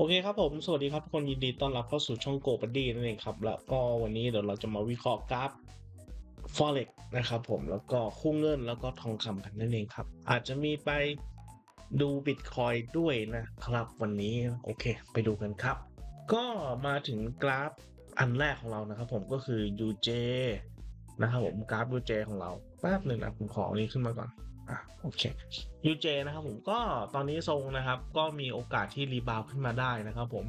โอเคครับผม สวัสดีครับทุกคนยินดีต้อนรับเข้าสู่ช่องโกบัดดี้นั่นเองครับ แล้วก็วันนี้เดี๋ยวเราจะมาวิเคราะห์กราฟ Forex นะครับผมแล้วก็คู่เงินแล้วก็ทองคำกันนั่นเองครับ อาจจะมีไปดูบิตคอยด้วยนะครับ วันนี้โอเค ไปดูกันครับ ก็มาถึงกราฟอันแรกของเรานะครับผมก็คือ UJ นะครับผมกราฟ UJ ของเราแป๊บหนึ่งนะผมขออันนี้ขึ้นมาก่อน โอเค UJ นะครับผมก็ตอนนี้ทรงนะครับ ก็มีโอกาสที่รีบาวขึ้นมาได้นะครับผม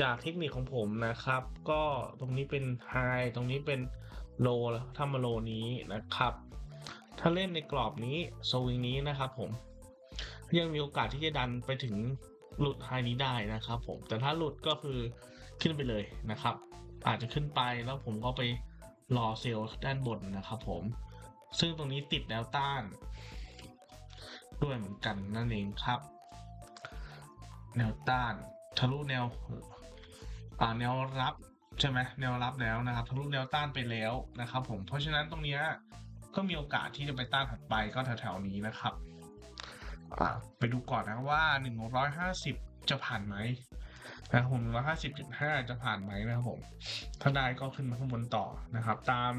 จากเทคนิคของผมนะครับ ก็ตรงนี้เป็นไฮตรงนี้เป็นโลแล้วถ้ามาโลนี้นะครับ ถ้าเล่นในกรอบนี้สวิงนี้นะครับผมยังมีโอกาสที่จะดันไปถึงหลุดไฮนี้ได้นะครับผมแต่ถ้าหลุดก็คือขึ้นไปเลยนะครับ อาจจะขึ้นไปแล้วผมก็ไปรอเซลล์ด้านบนนะครับผมซึ่งตรงนี้ติดแนวต้าน ด้วยเหมือนกันนั่นเองครับ แนวต้านทะลุแนวอ่าแนวรับใช่ไหมแนวรับแล้วนะครับทะลุแนวต้านไปแล้วนะครับผมเพราะฉะนั้นตรงนี้ก็มีโอกาสที่จะไปต้านถัดไปก็แถวๆนี้นะครับไปดูก่อนนะว่า 150 จะผ่านไหมนะครับผม150.5 จะผ่านไหมนะครับผม ถ้าได้ก็ขึ้นมาข้างบนต่อนะครับ ตาม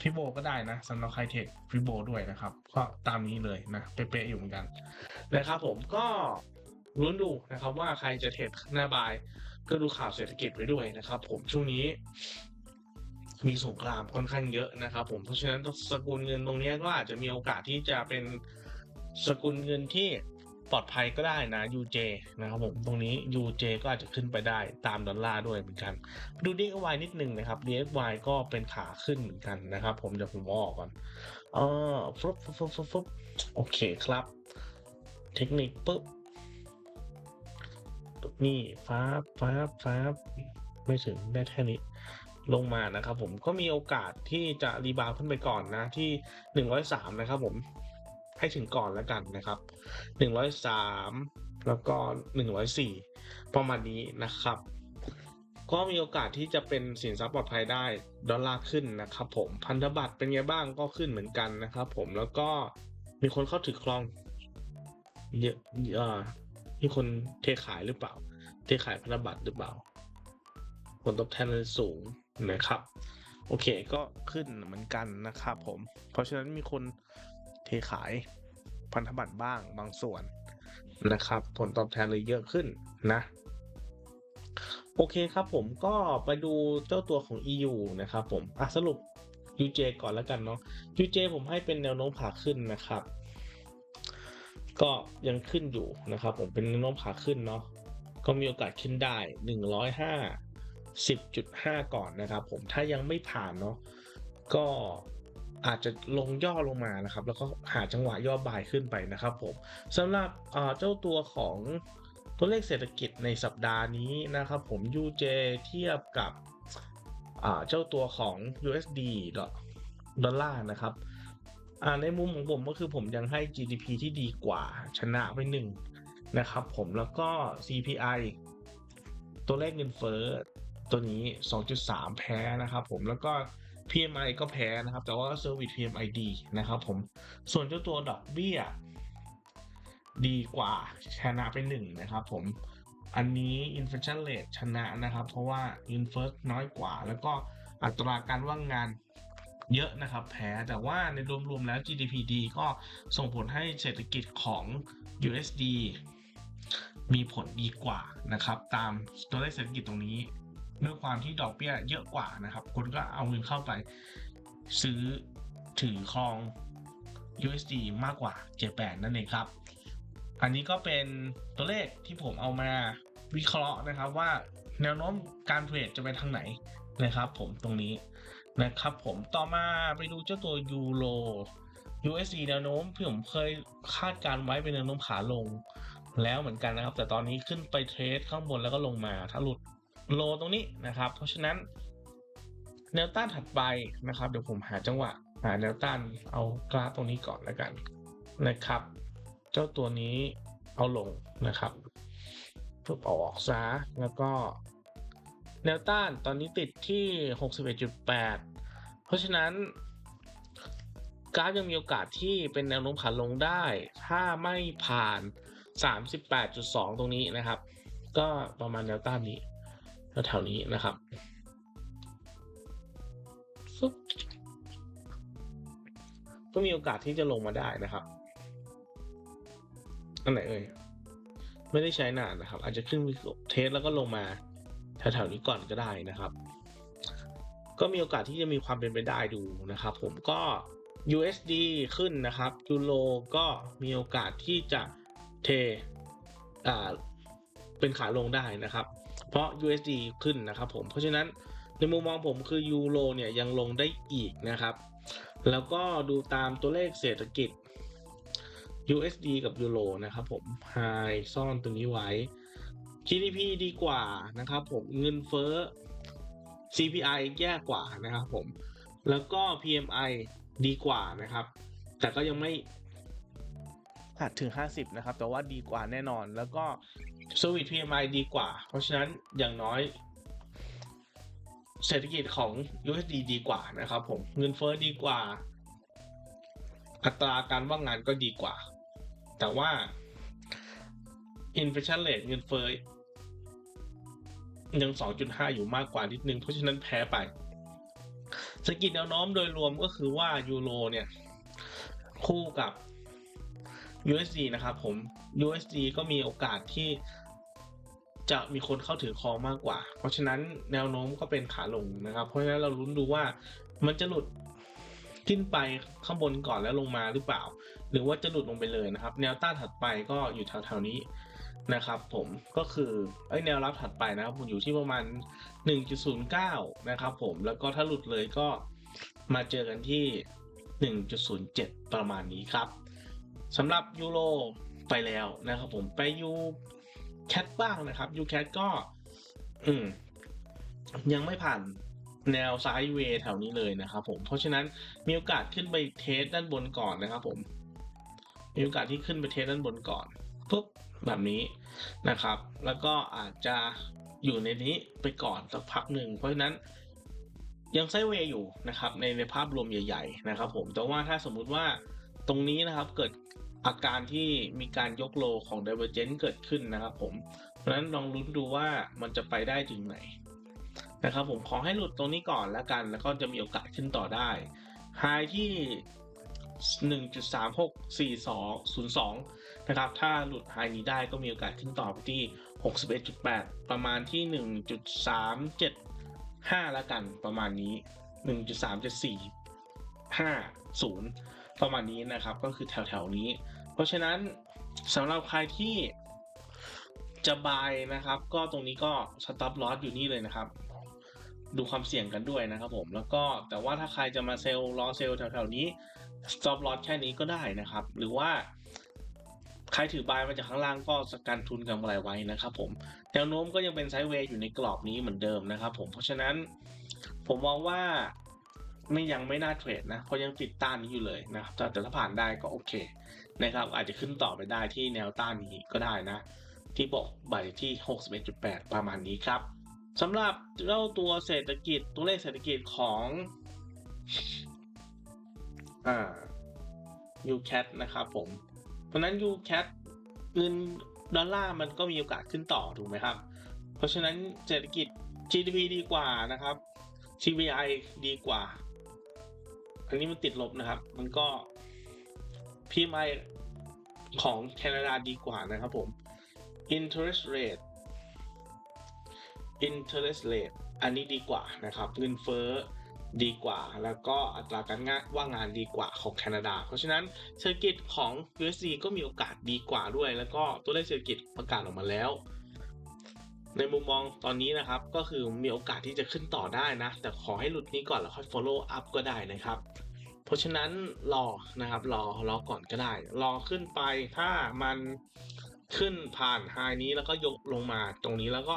ฟิโบก็ได้นะสำหรับใครเทคฟิโบด้วยนะครับ ก็ตามนี้เลยนะ เป๊ะๆอยู่เหมือนกันนะครับผมก็ลุ้นดูนะครับว่าใครจะเทรดหน้าบาย ก็ดูข่าวเศรษฐกิจไว้ด้วยนะครับ ผมช่วงนี้มีสงครามค่อนข้างเยอะนะครับ ผมเพราะฉะนั้นสกุลเงินตรงนี้ก็อาจจะมีโอกาสที่จะเป็นสกุลเงินที่ ปลอดภัยก็ได้นะ UJ นะครับผมตรงนี้ UJ ก็อาจจะขึ้นไปได้ตามดอลลาร์ด้วยเหมือนกัน ดู DXY นิดนึงนะครับ DXY ก็เป็นขาขึ้นเหมือนกันนะครับ ผมเดี๋ยวผมอาอกก่อนเออฟุ๊บฟุ๊บฟุ๊บฟุ๊บฟลุ๊บโอเคครับ เทคนิคปุ๊บนี่ฟ้าฟ้าฟ้าไม่ถึงได้แค่นี้ลงมานะครับผมก็มีโอกาสที่จะรีบาวด์ขึ้นไปก่อนนะที่หนึ่งร้อยสามนะครับผม ให้ถึงก่อนแล้วกันนะครับหนึ่งร้อยสามแล้วก็หนึ่งร้อยสี่ประมาณนี้นะครับ ก็มีโอกาสที่จะเป็นสินทรัพย์ปลอดภัยได้ดอลลาร์ขึ้นนะครับผมพันธบัตรเป็นไงบ้างก็ขึ้นเหมือนกันนะครับผมแล้วก็มีคนเข้าถือครองเยอะเอ่อมีคนเทขายหรือเปล่า เทขายพันธบัตรหรือเปล่า ผลตอบแทนมันสูงนะครับ โอเคก็ขึ้นเหมือนกันนะครับผม เพราะฉะนั้นมีคน เทขายพันธบัตรบ้างบางส่วนนะครับ ผลตอบแทนเลยเยอะขึ้นนะโอเคครับผมก็ไปดูเจ้าตัวของ EU นะครับผมอะสรุป UJ ก่อนแล้วกันเนาะ UJ ผมให้เป็นแนวโน้มขาขึ้นนะครับ ก็ยังขึ้นอยู่นะครับ ผมเป็นแนวโน้มขาขึ้นเนาะก็มีโอกาสขึ้นได้ 105 10.5 ก่อนนะครับ ผมถ้ายังไม่ผ่านเนาะก็ อาจจะลงย่อลงมานะครับ แล้วก็หาจังหวะย่อบายขึ้นไปนะครับผมสำหรับเจ้าตัวของตัวเลขเศรษฐกิจในสัปดาห์นี้นะครับผม UJ เทียบกับเจ้าตัวของ USD ดอลลาร์นะครับในมุมของผมก็คือผมยังให้ GDP ที่ดีกว่าชนะไปหนึ่งนะครับผมแล้วก็ CPI ตัวเลขเงินเฟ้อตัวนี้ 2.3 แพ้นะครับผมแล้วก็ PMI ก็แพ้นะครับ แต่ว่า Service PMI ดีนะครับผมส่วนเจ้าตัวดอกเบี้ยดีกว่าชนะไปหนึ่งนะครับผมอันนี้ inflation rate ชนะนะครับ เพราะว่าเงินเฟ้อน้อยกว่า แล้วก็อัตราการว่างงานเยอะนะครับ แพ้แต่ว่าในรวมๆแล้ว GDP ดีก็ส่งผลให้เศรษฐกิจของ USD มีผลดีกว่านะครับ ตามตัวเลขเศรษฐกิจตรงนี้ ด้วยความที่ดอกเบี้ยเยอะกว่านะครับ คนก็เอาเงินเข้าไปซื้อถือครอง USD มากกว่า J8 นั่นเองครับ อันนี้ก็เป็นตัวเลขที่ผมเอามาวิเคราะห์นะครับว่าแนวโน้มการเทรดจะไปทางไหนนะครับผมตรงนี้นะครับผมต่อมาไปดูเจ้าตัวยูโร USD แนวโน้มที่ผมเคยคาดการไว้เป็นแนวโน้มขาลงแล้วเหมือนกันนะครับ แต่ตอนนี้ขึ้นไปเทรดข้างบนแล้วก็ลงมา ถ้าหลุด โลตรงนี้นะครับ เพราะฉะนั้นแนวต้านถัดไปนะครับเดี๋ยวผมหาจังหวะหาแนวต้านเอากราฟตรงนี้ก่อนแล้วกันนะครับ เจ้าตัวนี้เอาลงนะครับเพื่อเอาออกซะแล้วก็ แนวต้านตอนนี้ติดที่ 61.8 เพราะฉะนั้น กราฟยังมีโอกาสที่เป็นแนวโน้มขาลงได้ ถ้าไม่ผ่าน 38.2 ตรงนี้นะครับ ก็ประมาณแนวต้านนี้ แถวๆนี้นะครับฟึบก็มีโอกาสที่จะลงมาได้นะครับ อันไหนเอ่ย ไม่ได้ใช้นานนะครับ อาจจะขึ้นเทสแล้วก็ลงมาแถวๆนี้ก่อนก็ได้นะครับ ก็มีโอกาสที่จะมีความเป็นไปได้ดูนะครับ ผมก็ USD ขึ้นนะครับยูโรก็มีโอกาสที่จะเท อ่า เป็นขาลงได้นะครับ ราะ USD ขึ้นนะครับผม เพราะฉะนั้นในมุมมองผมคือยูโรเนี่ยยังลงได้อีกนะครับ แล้วก็ดูตามตัวเลขเศรษฐกิจ USD กับยูโรนะครับผม High ซ่อนตรงนี้ไว้ GDP ดีกว่านะครับผมเงินเฟ้อ CPI แย่กว่านะครับผม แล้วก็ PMI ดีกว่านะครับ แต่ก็ยังไม่หัดถึง 50 นะครับ แต่ว่าดีกว่าแน่นอน แล้วก็ Service PMI ดีกว่า เพราะฉะนั้นอย่างน้อย เศรษฐกิจของ USD ดีกว่านะครับผม เงินเฟ้อดีกว่า อัตราการว่างงานก็ดีกว่า แต่ว่า inflation rate เงินเฟ้อยัง 2.5 อยู่มากกว่านิดนึง เพราะฉะนั้นแพ้ไปเศรษฐกิจแนวโน้มโดยรวมก็คือว่ายูโรเนี่ย คู่กับ USD นะครับผม USD ก็มีโอกาสที่จะมีคนเข้าถือครองมากกว่า เพราะฉะนั้นแนวโน้มก็เป็นขาลงนะครับ เพราะฉะนั้นเราลุ้นดูว่ามันจะหลุดขึ้นไปข้างบนก่อนแล้วลงมาหรือเปล่า หรือว่าจะหลุดลงไปเลยนะครับ แนวต้านถัดไปก็อยู่แถวๆนี้นะครับผมก็คือไอ้แนวรับถัดไปนะครับผมอยู่ที่ประมาณ 1.09 นะครับผมแล้วก็ถ้าหลุดเลยก็มาเจอกันที่ 1.07 ประมาณนี้ครับ สำหรับยูโรไปแล้วนะครับผมไปยูแคทบ้างนะครับยูแคทก็ อืม ยังไม่ผ่านแนวไซด์เวย์แถวนี้เลยนะครับผม เพราะฉะนั้นมีโอกาสขึ้นไปเทสด้านบนก่อนนะครับผม มีโอกาสที่ขึ้นไปเทสด้านบนก่อนปุ๊บแบบนี้นะครับ แล้วก็อาจจะอยู่ในนี้ไปก่อนสักพักหนึ่ง เพราะฉะนั้นยังไซเวย์อยู่นะครับในในภาพรวมใหญ่ ๆ นะครับ ผมแต่ว่าถ้าสมมุติว่าตรงนี้นะครับเกิด อาการที่มีการยกโลของ d i v e r g e n c เกิดขึ้นนะครับผม เพราะนั้นลองลุ้นดูว่ามันจะไปได้ถึงไหนนะครับผมขอให้หลุดตรงนี้ก่อนแล้วกัน แล้วก็จะมีโอกาสขึ้นต่อได้ไฮที่1.364202 นะครับ ถ้าหลุดไฮนี้ได้ก็มีโอกาสขึ้นต่อไปที่ 61.8 ประมาณที่ 1.375ล้วกัน ประมาณนี้ 1.37450 ประมาณนี้นะครับ ก็คือแถวๆนี้ เพราะฉะนั้นสำหรับใครที่จะบายนะครับ ก็ตรงนี้ก็ stop loss อยู่นี่เลยนะครับ ดูความเสี่ยงกันด้วยนะครับผมแล้วก็แต่ว่าถ้าใครจะมาเซลล์รอเซลล์แถวๆนี้ stop loss แค่นี้ก็ได้นะครับ หรือว่าใครถือบายมาจากข้างล่างก็สกันทุนกำไรไว้นะครับผมแนวโน้มก็ยังเป็นไซด์เวย์อยู่ในกรอบนี้เหมือนเดิมนะครับผมเพราะฉะนั้นผมมองว่าไม่ยังไม่น่าเทรดนะเพราะยังติดต้านนี้อยู่เลยนะครับแต่ถ้าผ่านได้ก็โอเค นะครับ อาจจะขึ้นต่อไปได้ที่แนวต้านนี้ก็ได้นะ ที่บอกใบที่ 61.8 ประมาณนี้ครับสำหรับเจ้าตัวเศรษฐกิจตัวเลขเศรษฐกิจของอ่า UCAT นะครับผม เพราะนั้น UCAT เงินดอลลาร์มันก็มีโอกาสขึ้นต่อถูกไหมครับ เพราะฉะนั้นเศรษฐกิจ GDP ดีกว่านะครับ CPI ดีกว่า อันนี้มันติดลบนะครับ มันก็ PMI ของแคนาดาดีกว่านะครับผม interest rate interest rate อันนี้ดีกว่านะครับเงินเฟ้อดีกว่า แล้วก็อัตราการงานว่างงานดีกว่าของแคนาดา เพราะฉะนั้นเศรษฐกิจของ USD ก็มีโอกาสดีกว่าด้วย แล้วก็ตัวเลขเศรษฐกิจประกาศออกมาแล้ว ในมุมมองตอนนี้นะครับ ก็คือมีโอกาสที่จะขึ้นต่อได้นะ แต่ขอให้หลุดนี้ก่อนแล้วค่อย follow up ก็ได้นะครับ เพราะฉะนั้นรอนะครับรอรอก่อนก็ได้ รอขึ้นไปถ้ามันขึ้นผ่านไฮนี้แล้วก็ยกลงมาตรงนี้แล้วก็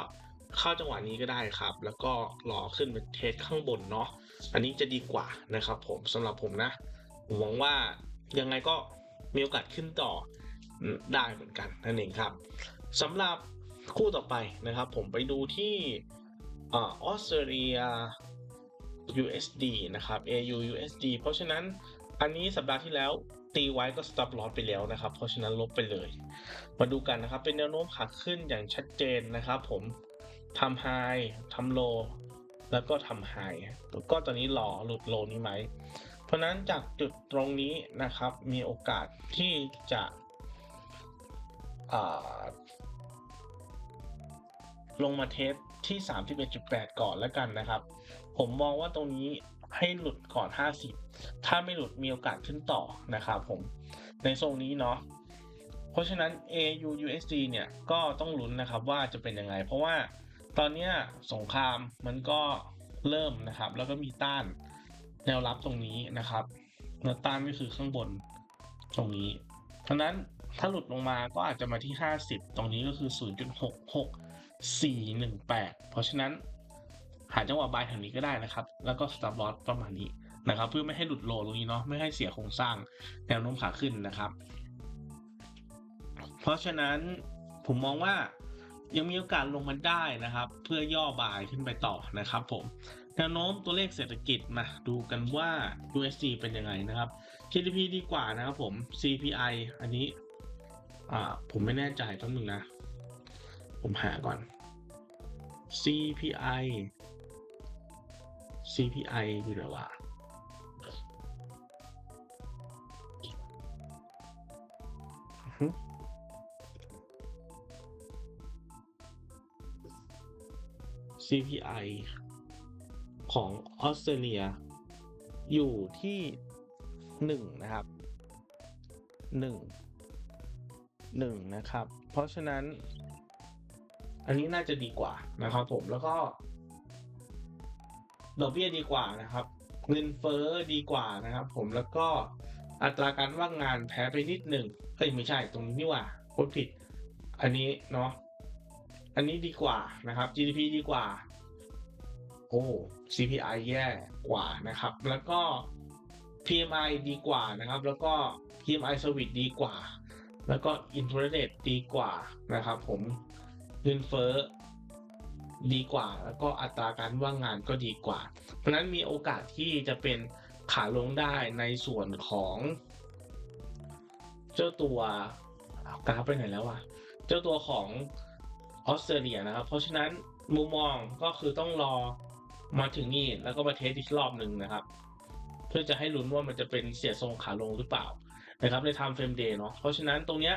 เข้าจังหวะนี้ก็ได้ครับ แล้วก็รอขึ้นไปเทสข้างบนเนาะอันนี้จะดีกว่านะครับ ผมสำหรับผมนะผมหวังว่ายังไงก็มีโอกาสขึ้นต่อได้เหมือนกันนั่นเองครับสำหรับคู่ต่อไปนะครับ ผมไปดูที่ออสเตรเลีย USD นะครับ AU USD เพราะฉะนั้นอันนี้สัปดาห์ที่แล้วตีไว้ก็ stop loss ไปแล้วนะครับ เพราะฉะนั้นลบไปเลย มาดูกันนะครับ เป็นแนวโน้มขาขึ้นอย่างชัดเจนนะครับ ผมทำไฮทำโลแล้วก็ทำไฮก็ตอนนี้หล่อหลุดโลนี้ไหม เพราะนั้นจากจุดตรงนี้นะครับ มีโอกาสที่จะลงมาเทส ที่ 31.8 ก่อนแล้วกันนะครับ ผมมองว่าตรงนี้ให้หลุดก่อน 50 ถ้าไม่หลุดมีโอกาสขึ้นต่อนะครับผมในโซนนี้เนาะเพราะฉะนั้น AU USD เนี่ยก็ต้องลุ้นนะครับว่าจะเป็นยังไง เพราะว่าตอนนี้สงครามมันก็เริ่มนะครับ แล้วก็มีต้านแนวรับตรงนี้นะครับแนวต้านก็คือข้างบนตรงนี้ เพราะนั้นถ้าหลุดลงมาก็อาจจะมาที่ 50 ตรงนี้ก็คือ 418 เพราะฉะนั้นหาจังหวะบายแถวนี้ก็ได้นะครับ แล้วก็ stop loss ประมาณนี้นะครับ เพื่อไม่ให้หลุดโลตรงนี้เนาะไม่ให้เสียโครงสร้างแนวโน้มขาขึ้นนะครับ เพราะฉะนั้นผมมองว่ายังมีโอกาสลงมาได้นะครับ เพื่อย่อบายขึ้นไปต่อนะครับผมแนวโน้มตัวเลขเศรษฐกิจมาดูกันว่า USD เป็นยังไงนะครับ GDP ดีกว่านะครับผม CPI อันนี้ อ่า ผมไม่แน่ใจต้องนึงนะ ผมหาก่อน CPI CPI อยู่ไหนวะอือฮึ CPI ของออสเตรเลีย อยู่ที่หนึ่งนะครับหนึ่งหนึ่งนะครับ เพราะฉะนั้น อันนี้น่าจะดีกว่านะครับ ผมแล้วก็ดอกเบี้ยดีกว่านะครับ เงินเฟ้อดีกว่านะครับ ผมแล้วก็อัตราการว่างงานแพ้ไปนิดหนึ่งเอ้ยไม่ใช่ตรงนี้นี่ว่าพูดผิด อันนี้เนาะอันนี้ดีกว่านะครับ GDP ดีกว่า โอ้ CPI แย่กว่านะครับ แล้วก็ PMI ดีกว่านะครับ แล้วก็ PMI Service ดีกว่า แล้วก็ Interest Rate ดีกว่านะครับ ผม เงินเฟ้อดีกว่า แล้วก็อัตราการว่างงานก็ดีกว่า เพราะฉะนั้นมีโอกาสที่จะเป็นขาลงได้ในส่วนของ เจ้าตัวกราฟไปไหนแล้ววะเจ้าตัวของออสเตรเลียนะครับ เพราะฉะนั้นมุมมองก็คือต้องรอมาถึงนี่แล้วก็มาเทสอีกรอบหนึ่งนะครับ เพื่อจะให้ลุ้นว่ามันจะเป็นเสียทรงขาลงหรือเปล่านะครับใน time frame day เนาะเพราะฉะนั้นตรงเนี้ย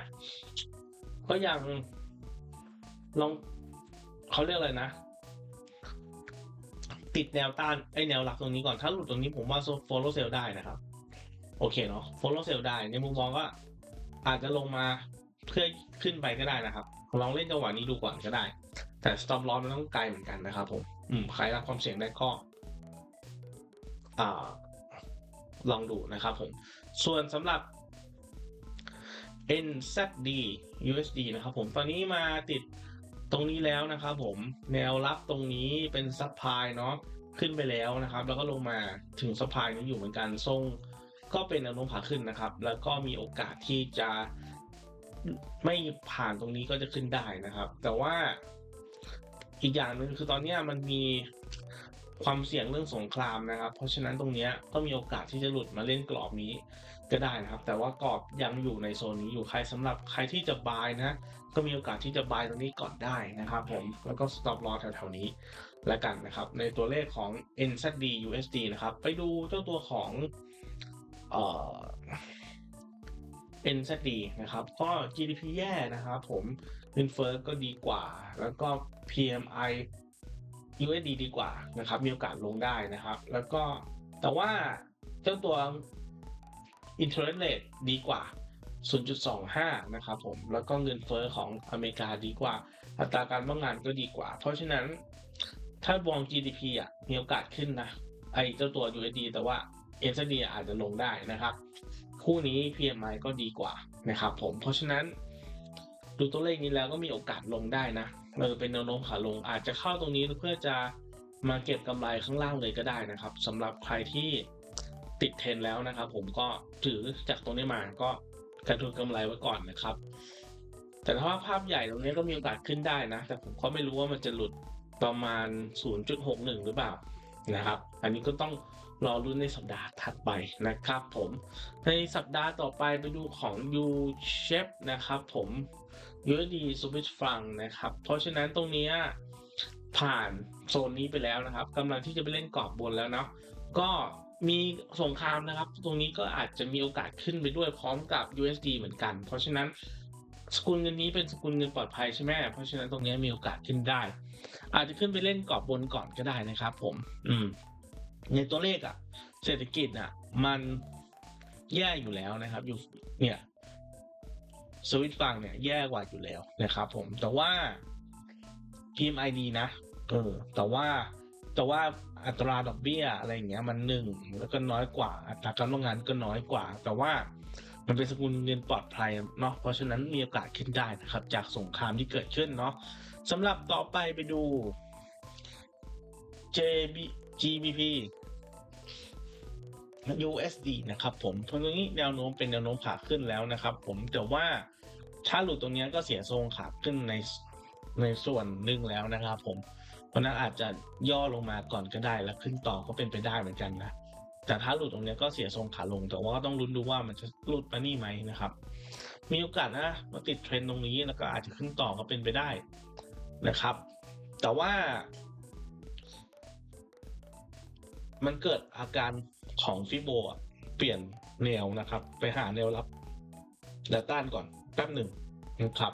ก็ยัง ลองเขาเรียกอะไรนะ ติดแนวต้านไอแนวหลักตรงนี้ก่อนถ้าหลุดตรงนี้ผมว่า follow sell ได้นะครับ โอเคเนาะ follow sell ได้ในมุมมองก็อาจจะลงมาเพื่อขึ้นไปก็ได้นะครับ ลองเล่นจังหวะนี้ดูก่อนก็ได้ แต่ stop loss มันต้องไกลเหมือนกันนะครับผมอืมใครรับความเสี่ยงได้ก็อ่า ลองดูนะครับผม ส่วนสำหรับ NZD USD นะครับผม ตอนนี้มาติด ตรงนี้แล้วนะครับผมแนวรับตรงนี้เป็นซั p พลายเนาะขึ้นไปแล้วนะครับ แล้วก็ลงมาถึงซั p พลายนี้อยู่เหมือนกันทรงก็เป็นแนวโน้มขาขึ้นนะครับ แล้วก็มีโอกาสที่จะไม่ผ่านตรงนี้ก็จะขึ้นได้นะครับ แต่ว่าอีกอย่างหนึ่งคือตอนนี้มันมีความเสี่ยงเรื่องสงครามนะครับ เพราะฉะนั้นตรงนี้ก็มีโอกาสที่จะหลุดมาเล่นกรอบนี้ ก็ได้นะครับ แต่ว่ากรอบยังอยู่ในโซนนี้อยู่ใครสำหรับใครที่จะบายนะ ก็มีโอกาสที่จะบายตรงนี้ก่อนได้นะครับผมแล้วก็ stop loss แถวๆนี้แล้วกันนะครับ ในตัวเลขของ NZD USD นะครับ ไปดูเจ้าตัวของเอ่อ NZD นะครับก็ GDP แย่นะครับผมเงินเฟ้อก็ดีกว่า แล้วก็ PMI USD ดีกว่านะครับ มีโอกาสลงได้นะครับ แล้วก็แต่ว่าเจ้าตัว interest rate ดีกว่า 0.25 นะครับผม แล้วก็เงินเฟ้อของอเมริกาดีกว่า อัตราการว่างงานก็ดีกว่า เพราะฉะนั้น ถ้ามอง GDP อะ มีโอกาสขึ้นนะ ไอเจ้าตัว USD แต่ว่า NZD อาจจะลงได้นะครับ คู่นี้ PMI ก็ดีกว่านะครับผม เพราะฉะนั้นดูตัวเลขนี้แล้วก็มีโอกาสลงได้นะเออเป็นแนวโน้มขาลง อาจจะเข้าตรงนี้เพื่อจะมาเก็บกำไรข้างล่างเลยก็ได้นะครับสำหรับใครที่ ติดเทรนแล้วนะครับ ผมก็ถือจากตรงนี้มาก็กระทุนกำไรไว้ก่อนนะครับ แต่ถ้าว่าภาพใหญ่ตรงนี้ก็มีโอกาสขึ้นได้นะ แต่ผมก็ไม่รู้ว่ามันจะหลุดประมาณ 0.61 หรือเปล่านะครับ อันนี้ก็ต้องรอรุ่นในสัปดาห์ถัดไปนะครับผมในสัปดาห์ต่อไปไปดูของ U Shape นะครับผม USD Swiss franc นะครับ เพราะฉะนั้นตรงนี้ผ่านโซนนี้ไปแล้วนะครับกำลังที่จะไปเล่นกรอบบนแล้วเนาะก็ มีสงครามนะครับ ตรงนี้ก็อาจจะมีโอกาสขึ้นไปด้วยพร้อมกับ USD เหมือนกัน เพราะฉะนั้นสกุลเงินนี้เป็นสกุลเงินปลอดภัยใช่ไหมเพราะฉะนั้นตรงนี้มีโอกาสขึ้นได้ อาจจะขึ้นไปเล่นกรอบบนก่อนก็ได้นะครับผม อืม ในตัวเลขอะเศรษฐกิจอะมันแย่อยู่แล้วนะครับ อยู่เนี่ยสวิตฟังเนี่ยแย่กว่าอยู่แล้วนะครับผมแต่ว่า PMI ดีนะเออแต่ว่า แต่ว่าอัตราดอกเบี้ยอะไรอย่างเงี้ยมันหนึ่งแล้วก็น้อยกว่าอัตราการว่างงานก็น้อยกว่า แต่ว่ามันเป็นสกุลเงินปลอดภัยเนาะเพราะฉะนั้นมีโอกาสขึ้นได้นะครับ จากสงครามที่เกิดขึ้นเนาะสำหรับต่อไปไปดู JB GBP USD นะครับผมตรงนี้แนวโน้มเป็นแนวโน้มขาขึ้นแล้วนะครับผมแต่ว่าถ้าหลุดตรงนี้ก็เสียทรงขาขึ้นในในส่วนหนึ่งแล้วนะครับผม เพราะนั้นอาจจะย่อลงมาก่อนก็ได้แล้วขึ้นต่อก็เป็นไปได้เหมือนกันนะแต่ถ้าหลุดตรงนี้ก็เสียทรงขาลง แต่ว่าก็ต้องลุ้นดูว่ามันจะหลุดมานี่ไหมนะครับ มีโอกาสนะมาติดเทรนด์ตรงนี้แล้วก็อาจจะขึ้นต่อก็เป็นไปได้นะครับ แต่ว่า มันเกิดอาการของฟิโบเปลี่ยนแนวนะครับ ไปหาแนวรับและต้านก่อนแป๊บหนึ่งนะครับ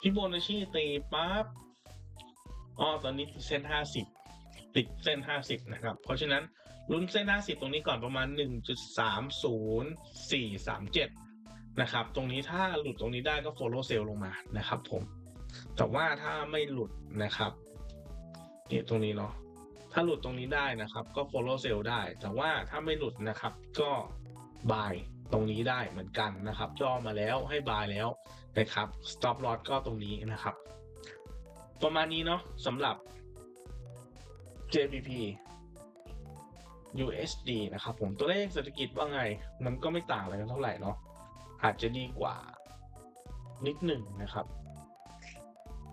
ฟิโบนัชชีตีปั๊บ อ๋อตอนนี้ติดเส้นห้าสิบติดเส้นห้าสิบนะครับ เพราะฉะนั้นลุ้นเส้นห้าสิบตรงนี้ก่อนประมาณหนึ่งจุดสามศูนย์สี่สามเจ็ดนะครับ ตรงนี้ถ้าหลุดตรงนี้ได้ก็ follow sell ลงมานะครับ ผม แต่ว่าถ้าไม่หลุดนะครับนี่ตรงนี้เนาะถ้าหลุดตรงนี้ได้นะครับ ก็ follow sell ได้ แต่ว่าถ้าไม่หลุดนะครับ ก็ buy ตรงนี้ได้เหมือนกันนะครับ ย่อมาแล้วให้ buy แล้วนะครับ stop loss ก็ตรงนี้นะครับ ประมาณนี้เนาะสำหรับ JPP USD นะครับผมตัวเลขเศรษฐกิจว่าไง มันก็ไม่ต่างอะไรกันเท่าไหร่เนาะอาจจะดีกว่านิดหนึ่งนะครับ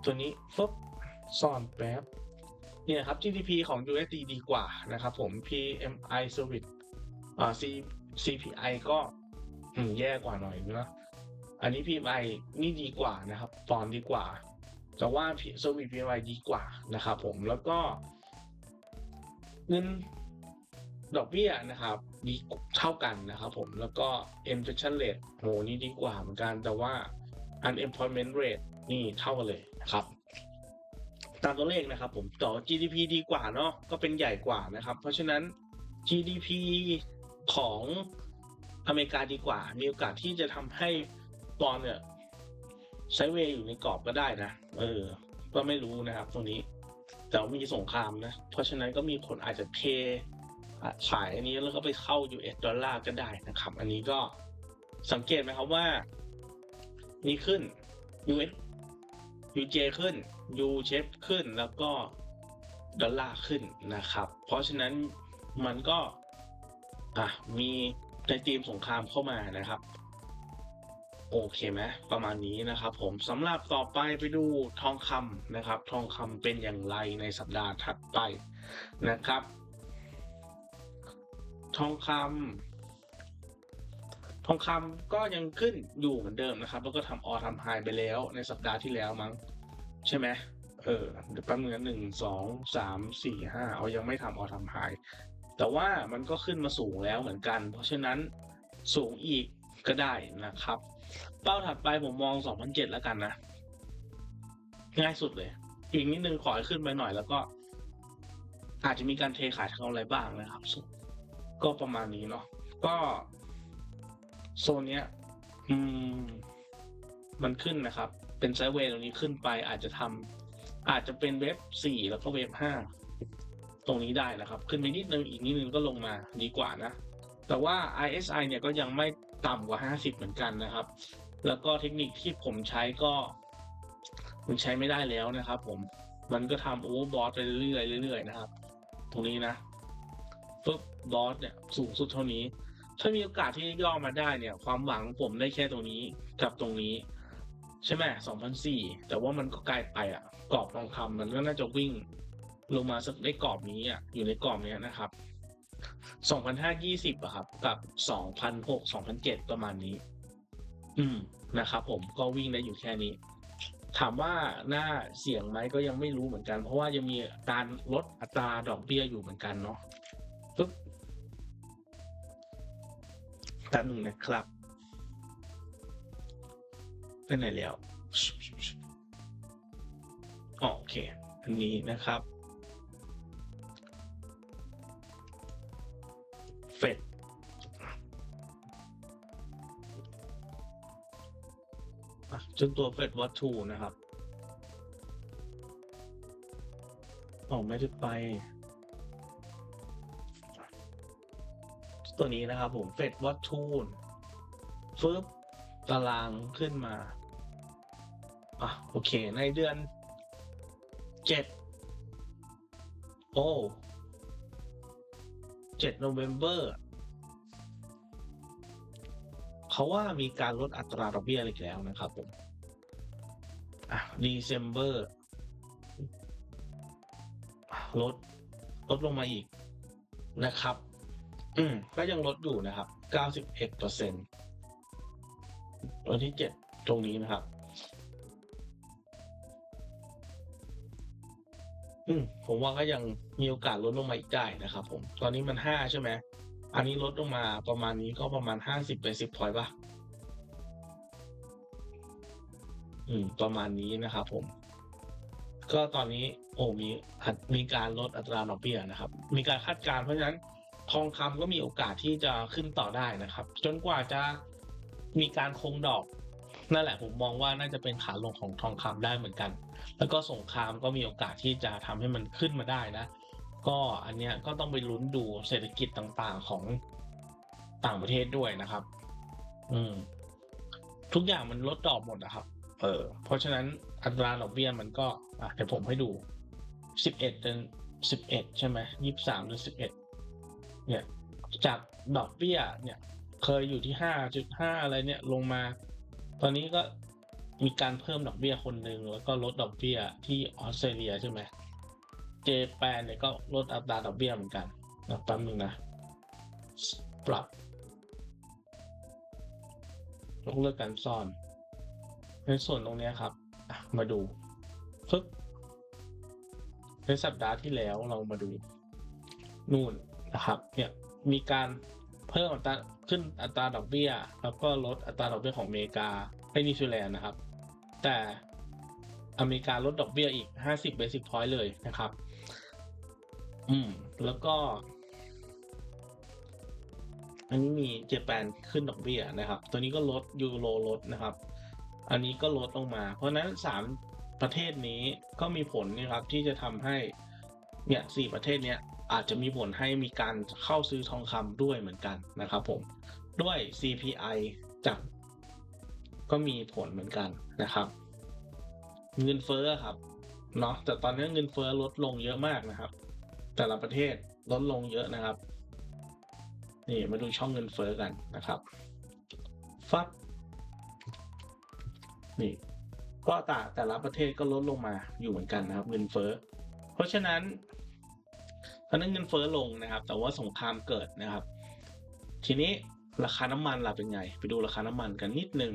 ตัวนี้ฟบซ่อนแป๊บเนี่ยครับ GDP ของ USD ดีกว่านะครับผม PMI Service อ่า C CPI ก็แย่กว่าหน่อยนะอันนี้ PMI นี่ดีกว่านะครับฟอนดีกว่า แต่ว่า Service PMI ดีกว่านะครับผมแล้วก็ เงินดอกเบี้ยนะครับดีเท่ากันนะครับผมแล้วก็ inflation rate โหนี่ดีกว่าเหมือนกัน แต่ว่า unemployment rate นี่เท่าเลยนะครับตามตัวเลขนะครับผมต่อ GDP ดีกว่าเนาะก็เป็นใหญ่กว่านะครับ เพราะฉะนั้น GDP ของอเมริกาดีกว่า มีโอกาสที่จะทำให้ปอนเนี่ย ไซด์เวย์อยู่ในกรอบก็ได้นะ เออ ก็ไม่รู้นะครับ ตรงนี้ แต่ว่ามีสงครามนะ เพราะฉะนั้นก็มีคนอาจจะเทขายอันนี้แล้วก็ไปเข้า US ดอลลาร์ก็ได้นะครับ อันนี้ก็สังเกตไหมครับว่า นี่ขึ้น US UJ ขึ้น U s h a p ขึ้นแล้วก็ดอลลาร์ขึ้นนะครับ เพราะฉะนั้นมันก็อะมีในทีมสงครามเข้ามานะครับ โอเคไหมประมาณนี้นะครับผมสำหรับต่อไปไปดูทองคำนะครับ ทองคำเป็นอย่างไรในสัปดาห์ถัดไปนะครับ ทองคำทองคำก็ยังขึ้นอยู่เหมือนเดิมนะครับ แล้วก็ทำออทำไฮไปแล้วในสัปดาห์ที่แล้วมั้ง ใช่ไหมเออเดี๋ยวแป๊บนึงหนึ่งสองสามสี่ห้าเอายังไม่ทำออทำไฮแต่ว่ามันก็ขึ้นมาสูงแล้วเหมือนกัน เพราะฉะนั้นสูงอีก ก็ได้นะครับ เป้าถัดไปผมมองสองพันเจ็ดแล้วกันนะ ง่ายสุดเลย อีกนิดนึงขอให้ขึ้นไปหน่อยแล้วก็ อาจจะมีการเทขายทางอะไรบ้างนะครับ ก็ประมาณนี้เนาะก็โซนเนี้ย อืม มันขึ้นนะครับ เป็นไซด์เวย์ตรงนี้ขึ้นไป อาจจะทำอาจจะเป็นเว็บสี่แล้วก็เว็บห้าตรงนี้ได้นะครับ ขึ้นไปนิดนึงอีกนิดนึงก็ลงมาดีกว่านะ แต่ว่า ISI เนี่ยก็ยังไม่ ต่ำกว่า 50 เหมือนกันนะครับ แล้วก็เทคนิคที่ผมใช้ก็มันใช้ไม่ได้แล้วนะครับ ผมมันก็ทำโอเวอร์บอทไปเรื่อยๆเรื่อยๆนะครับ ตรงนี้นะปุ๊บบอสเนี่ยสูงสุดเท่านี้ ถ้ามีโอกาสที่ย่อมาได้เนี่ย ความหวังผมได้แค่ตรงนี้กับตรงนี้ ใช่ไหม2004แต่ว่ามันก็ไกลไปอะ กรอบทองคำมันก็น่าจะวิ่งลงมาสักในกรอบนี้อะอยู่ในกรอบเนี้ยนะครับ 2,520อะครับ กับ 2,600 2,700ประมาณนี้ อืมนะครับผมก็วิ่งได้อยู่แค่นี้ ถามว่าหน่าเสี่ยงไหมก็ยังไม่รู้เหมือนกัน เพราะว่ายังมีการลดอัตราดอกเบี้ยอยู่เหมือนกันเนาะปึ๊บแป๊บหนึ่งนะครับเป็นไหนแล้ว โอเค อันนี้นะครับ อะจนตัวเฟดวัตถุนะครับออกไม่ได้ไป ตัวนี้นะครับผมเฟดวัตทูนฟึบตารางขึ้นมาอะโอเค ในเดือนเจ็ดโอ้เจ็ดโนเวม ber เขาว่ามีการลดอัตราดอกเบี้ยอีกแล้วนะครับผม December อะลดลดลงมาอีกนะครับ อืม ก็ยังลดอยู่นะครับ 91เปอร์เซ็นต์วันที่เจ็ดตรงนี้นะครับ อืม ผมว่าก็ยังมีโอกาสลดลงมาอีกได้นะครับผม ตอนนี้มันห้าใช่ไหม อันนี้ลดลงมาประมาณนี้ก็ประมาณห้าสิบเป็นสิบพอยต์ป่ะ อืม ประมาณนี้นะครับผม ก็ตอนนี้โอ้มีมีการลดอัตราดอกเบี้ยนะครับ มีการคาดการณ์เพราะฉะนั้นทองคำก็มีโอกาสที่จะขึ้นต่อได้นะครับ จนกว่าจะมีการคงดอก นั่นแหละผมมองว่าน่าจะเป็นขาลงของทองคำได้เหมือนกัน แล้วก็สงครามก็มีโอกาสที่จะทำให้มันขึ้นมาได้นะ ก็อันเนี้ยก็ต้องไปลุ้นดูเศรษฐกิจต่างๆของต่างประเทศด้วยนะครับ อืม ทุกอย่างมันลดดอกหมดนะครับ เออเพราะฉะนั้นอัตราดอกเบี้ยมันก็อะเดี๋ยวผมให้ดูสิบเอ็ดเดือนสิบเอ็ดใช่ไหมยี่สามเดือนสิบเอ็ดเนี่ยจากดอกเบี้ยเนี่ย เคยอยู่ที่ห้าจุดห้าอะไรเนี่ยลงมา ตอนนี้ก็มีการเพิ่มดอกเบี้ยคนหนึ่งแล้วก็ลดดอกเบี้ยที่ออสเตรเลียใช่ไหมเจแปนเนี่ยก็ลดอัตราดอกเบี้ยเหมือนกันนะแป๊บนึงนะ ปรับยกเลิกการซ่อน ในส่วนตรงเนี้ยครับมาดูปึ๊บในสัปดาห์ที่แล้วเรามาดูนู่นนะครับ เนี่ยมีการเพิ่มอัตราขึ้นอัตราดอกเบี้ย แล้วก็ลดอัตราดอกเบี้ยของอเมริกาไม่นิวซีแลนด์นะครับ แต่อเมริกาลดดอกเบี้ยอีก 50 basic point เลยนะครับ อืม แล้วก็ อันนี้มีเจแปนขึ้นดอกเบี้ยนะครับ ตัวนี้ก็ลดยูโรลดนะครับ อันนี้ก็ลดลงมา เพราะนั้นสามประเทศนี้ก็มีผลนะครับที่จะทำให้เนี่ยสี่ประเทศเนี้ยอาจจะมีผลให้มีการเข้าซื้อทองคำด้วยเหมือนกันนะครับผมด้วย CPI จากก็มีผลเหมือนกันนะครับ เงินเฟ้อครับเนาะแต่ตอนนี้เงินเฟ้อลดลงเยอะมากนะครับ แต่ละประเทศลดลงเยอะนะครับ นี่มาดูช่องเงินเฟ้อกันนะครับ ฟับ นี่ก็แต่แต่ละประเทศก็ลดลงมาอยู่เหมือนกันนะครับ เงินเฟ้อ เพราะฉะนั้นตอนนั้นเงินเฟ้อลงนะครับ แต่ว่าสงครามเกิดนะครับ ทีนี้ราคาน้ำมันล่ะเป็นไง ไปดูราคาน้ำมันกันนิดนึง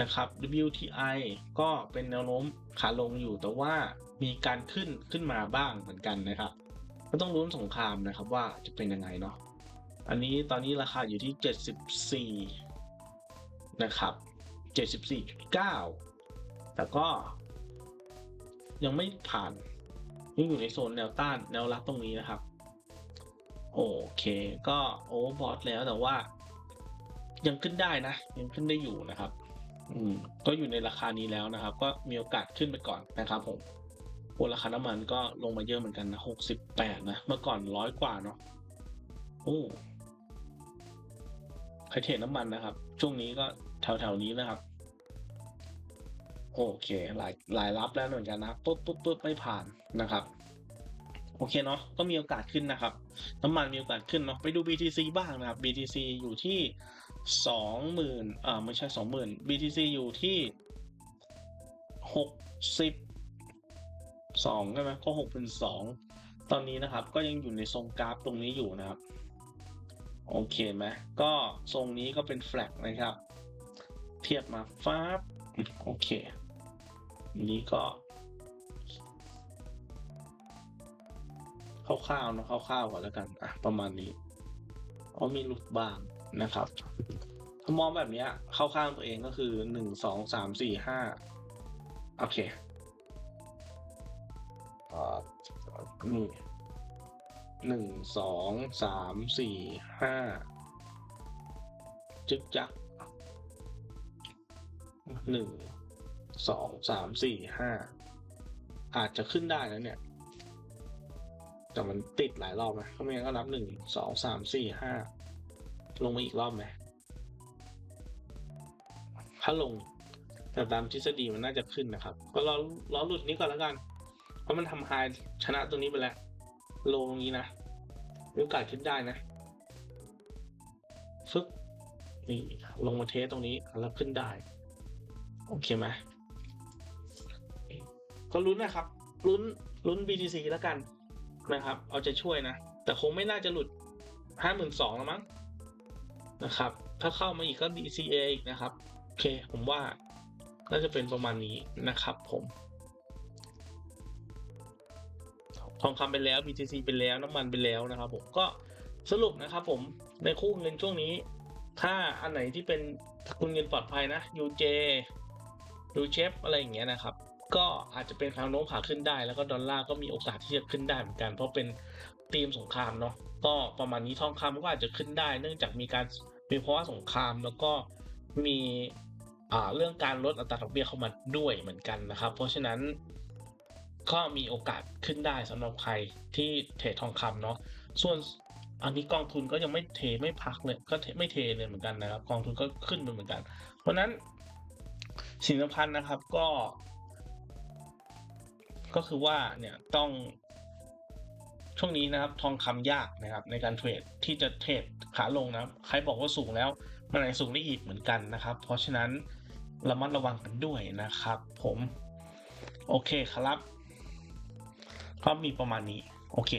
นะครับ WTI ก็เป็นแนวโน้มขาลงอยู่ แต่ว่ามีการขึ้นขึ้นมาบ้างเหมือนกันนะครับ ก็ต้องลุ้นสงครามนะครับว่าจะเป็นยังไงเนาะอันนี้ตอนนี้ราคาอยู่ที่ 74 นะครับ 74.9 แต่ก็ยังไม่ผ่านยังอยู่ในโซนแนวต้านแนวรับตรงนี้นะครับ โอเค ก็โอเวอร์บอทแล้วแต่ว่า ยังขึ้นได้นะ ยังขึ้นได้อยู่นะครับ อืม ก็อยู่ในราคานี้แล้วนะครับ ก็มีโอกาสขึ้นไปก่อนนะครับผมโอราคาน้ำมันก็ลงมาเยอะเหมือนกันนะหกสิบแปดนะ เมื่อก่อนร้อยกว่าเนาะโอ้ใครเทรดน้ำมันนะครับ ช่วงนี้ก็ แถวๆนี้นะครับ โอเค หลายหลายรับแล้วเหมือนกันนะครับปุ๊บปุ๊บปุ๊บไม่ผ่านนะครับ โอเคเนาะก็มีโอกาสขึ้นนะครับ น้ำมันมีโอกาสขึ้นเนาะไปดู BTC บ้างนะครับ BTC อยู่ที่สองหมื่นอ่าไม่ใช่สองหมื่น BTC อยู่ที่หกสิบสองใช่ไหมก็หกเป็นสองตอนนี้นะครับ ก็ยังอยู่ในทรงกราฟตรงนี้อยู่นะครับ โอเคไหมก็ทรงนี้ก็เป็นแฟลกนะครับ เทียบมาฟ้าบโอเค นี้ก็คร่าวๆนอะคร่าวๆก่อนแล้วกันอะประมาณนี้เอ๋อมีหลุดบ้างนะครับถ้ามองแบบเนี้ยเข้าข้างตัวเองก็คือหนึ่งสองสามสี่ห้าโอเคอ่านี่หนึ่งสองสามสี่ห้าจึกจัก หนึ่งสองสามสี่ห้าอาจจะขึ้นได้แล้วเนี่ย แต่มันติดหลายรอบนะเขาไม่งั้นก็นับหนึ่งสองสามสี่ห้าลงมาอีกรอบไหมถ้าลงแต่ตามทฤษฎีมันน่าจะขึ้นนะครับ ก็รอรอหลุดนี้ก่อนแล้วกัน เพราะมันทำไฮชนะตรงนี้ไปแล้ว โลตรงนี้นะมีโอกาสขึ้นได้นะฟึกนี่ลงมาเทสตรงนี้แล้วขึ้นได้ โอเคไหมก็ลุ้นนะครับลุ้นลุ้น BTC แล้วกันนะครับ เอาใจช่วยนะ แต่คงไม่น่าจะหลุดห้าหมื่นสองแล้วมั้งนะครับ ถ้าเข้ามาอีกก็ DCA อีกนะครับ โอเค ผมว่าน่าจะเป็นประมาณนี้นะครับ ผมทองคำไปแล้ว BTC ไปแล้วน้ำมันไปแล้วนะครับ ผมก็สรุปนะครับ ผมในคู่เงินช่วงนี้ ถ้าอันไหนที่เป็นสกุลเงินปลอดภัยนะ UJ ดูเชฟอะไรอย่างเงี้ยนะครับ ก็อาจจะเป็นทางโน้มขาขึ้นได้ แล้วก็ดอลลาร์ก็มีโอกาสที่จะขึ้นได้เหมือนกัน เพราะเป็นธีมสงครามเนาะก็ประมาณนี้ทองคำก็อาจจะขึ้นได้ เนื่องจากมีการมีภาะวะสงครามแล้วก็มีอ่าเรื่องการลดอัตราดอกเบี้ยเข้ามาด้วยเหมือนกันนะครับ เพราะฉะนั้นก็มีโอกาสขึ้นได้สำหรับใครที่เทรดทองคำเนาะส่วนอันนี้กองทุนก็ยังไม่เทไม่พักเลยก็ไม่เทเลยเหมือนกันนะครับ กองทุนก็ขึ้นไปเหมือนกัน เพราะฉะนั้น สิ่งสำคัญนะครับก็ ก็คือว่าเนี่ยต้องช่วงนี้นะครับทองคำยากนะครับ ในการเทรดที่จะเทรดขาลงนะครับใครบอกว่าสูงแล้วมันอาจสูงได้อีกเหมือนกันนะครับ เพราะฉะนั้นระมัดระวังกันด้วยนะครับ ผมโอเคครับก็มีประมาณนี้ โอเค